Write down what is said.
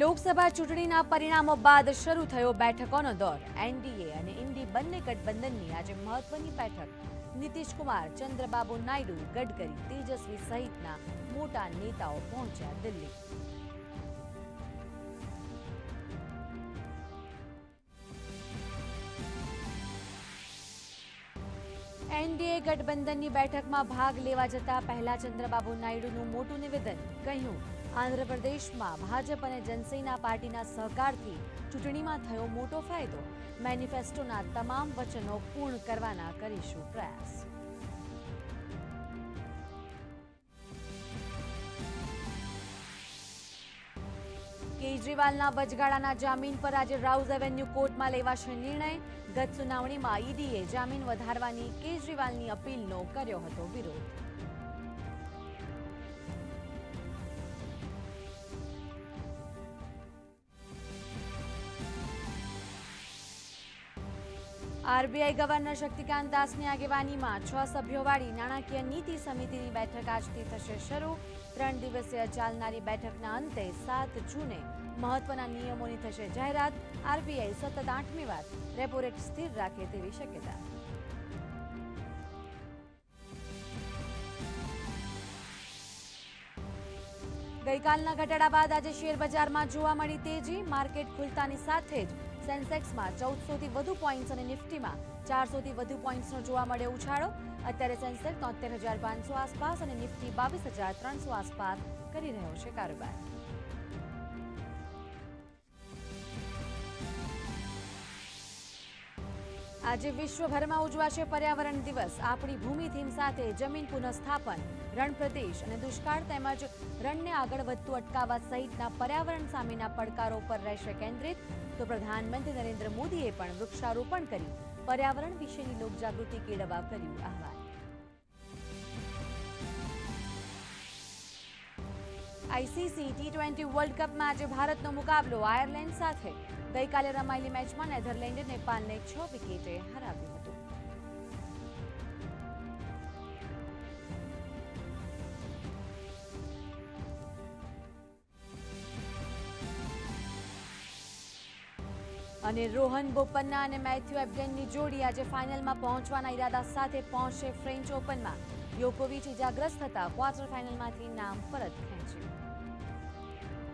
લોકસભા ચૂંટણીના પરિણામો બાદ શરૂ થયો બેઠકોનો દોર. એનડીએ અને ઇન્ડી બંને ગઠબંધનની આજે મહત્વની બેઠક. નીતિશકુમાર, ચંદ્રબાબુ નાયડુ, ગડકરી, તેજસ્વી સહિતના મોટા નેતાઓ પહોંચ્યા દિલ્હી. એનડીએ ગઠબંધનની બેઠકમાં ભાગ લેવા જતા પહેલા ચંદ્રબાબુ નાયડુનું મોટું નિવેદન કહ્યું. આંધ્રપ્રદેશમાં ભાજપ અને જનસેના પાર્ટીના સહકારથી ચૂંટણીમાં થયો મોટો ફાયદો. મેનિફેસ્ટોના તમામ વચનો પૂર્ણ કરવાના કરીશું પ્રયાસ. કેજરીવાલના વચગાળાના જામીન પર આજે રાઉઝ એવેન્યુ કોર્ટમાં લેવાશે નિર્ણય. ગત સુનાવણીમાં ઈડીએ જામીન વધારવાની કેજરીવાલની અપીલનો કર્યો હતો વિરોધ. આરબીઆઈ ગવર્નર શક્તિકાંત દાસની આગેવાનીમાં છ સભ્યોવાળી નાણાકીય નીતિ સમિતિની બેઠક આજથી થશે શરૂ. ત્રણ દિવસીય ચાલનારી બેઠકના અંતે સાત જૂને મહત્વના નિયમોની થશે જાહેરાત. આરબીઆઈ સતત આઠમી વાર રેપો રેટ સ્થિર રાખે તેવી શક્યતા. ગઈકાલના ઘટાડા બાદ આજે શેર બજારમાં જોવા મળી તેજી. માર્કેટ ખુલતાની સાથે જ સેન્સેક્સમાં ચૌદસોથી વધુ પોઈન્ટ્સ અને નિફ્ટીમાં ચારસોથી વધુ પોઈન્ટ્સનો જોવા મળ્યો ઉછાળો. અત્યારે સેન્સેક્સ તોતેર હજાર પાંચસો આસપાસ અને નિફ્ટી બાવીસ હજાર ત્રણસો આસપાસ કરી રહ્યો છે કારોબાર. આજે વિશ્વભરમાં ઉજવાશે પર્યાવરણ દિવસ. આપણી ભૂમિ થીમ સાથે જમીન પુનઃસ્થાપન, રણ પ્રદેશ અને દુષ્કાળ તેમજ રણને આગળ વધતું અટકાવવા સહિતના પર્યાવરણ સામેના પડકારો પર રહેશે કેન્દ્રિત. તો પ્રધાનમંત્રી નરેન્દ્ર મોદીએ પણ વૃક્ષારોપણ કરી પર્યાવરણ વિશેની લોકજાગૃતિ કેળવવા કર્યું આહવાન. આઈસીસી ટી ટ્વેન્ટી વર્લ્ડ કપમાં આજે ભારતનો મુકાબલો આયર્લેન્ડ સાથે. ગઈકાલે રમાયેલી મેચમાં નેધરલેન્ડે નેપાળને છ વિકેટે હરાવ્યું હતું. અને રોહન બોપન્ના અને મેથ્યુ એબ્ડેનની જોડી આજે ફાઇનલમાં પહોંચવાના ઈરાદા સાથે પહોંચશે ફ્રેન્ચ ઓપનમાં. યોકોવિચ ઇજાગ્રસ્ત થતા ક્વાર્ટર ફાઇનલમાંથી નામ પરત ખેંચ્યું.